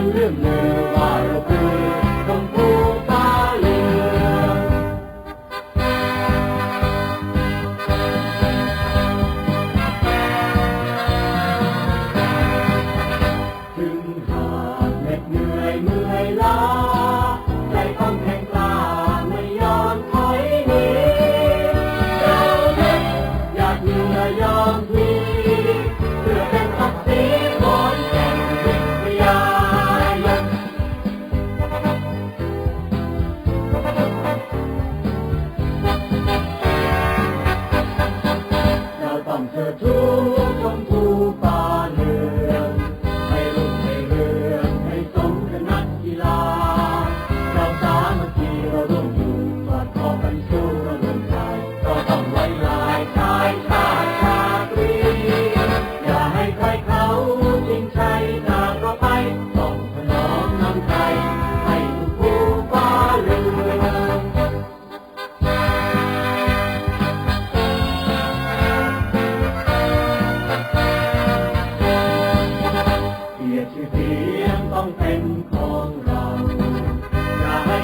Hallelujah,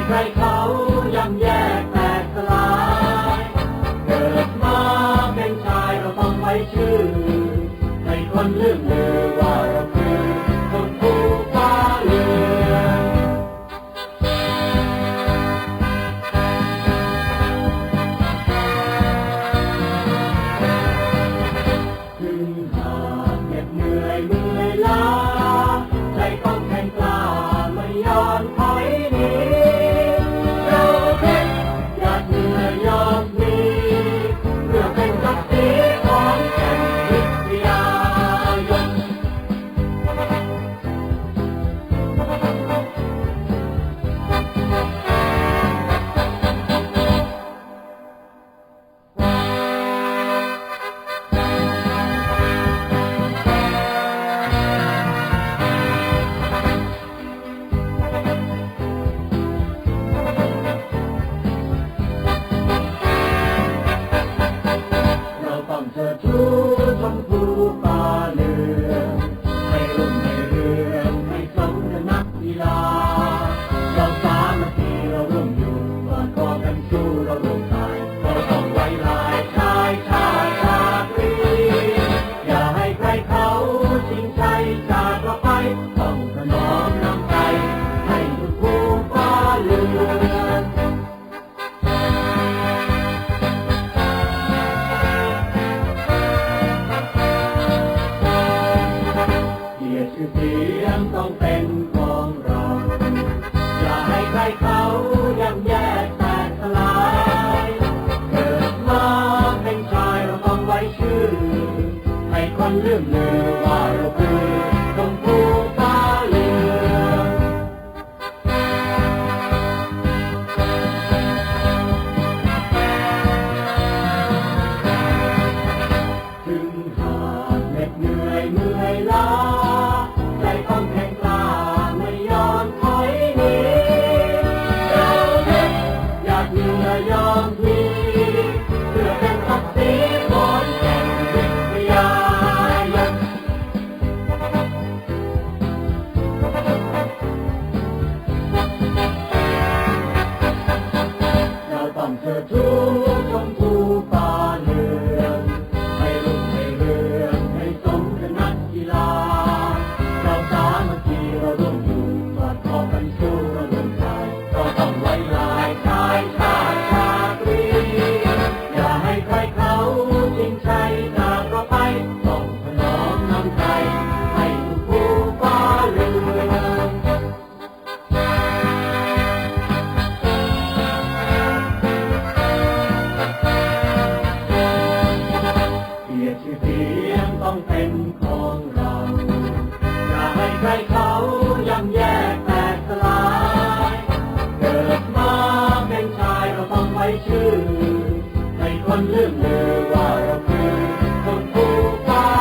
ให้เขาย่ำแย่แตกสลาย เกิดมาเป็นชายเราต้องไว้ชื่อ ให้คนเลื่อมลือ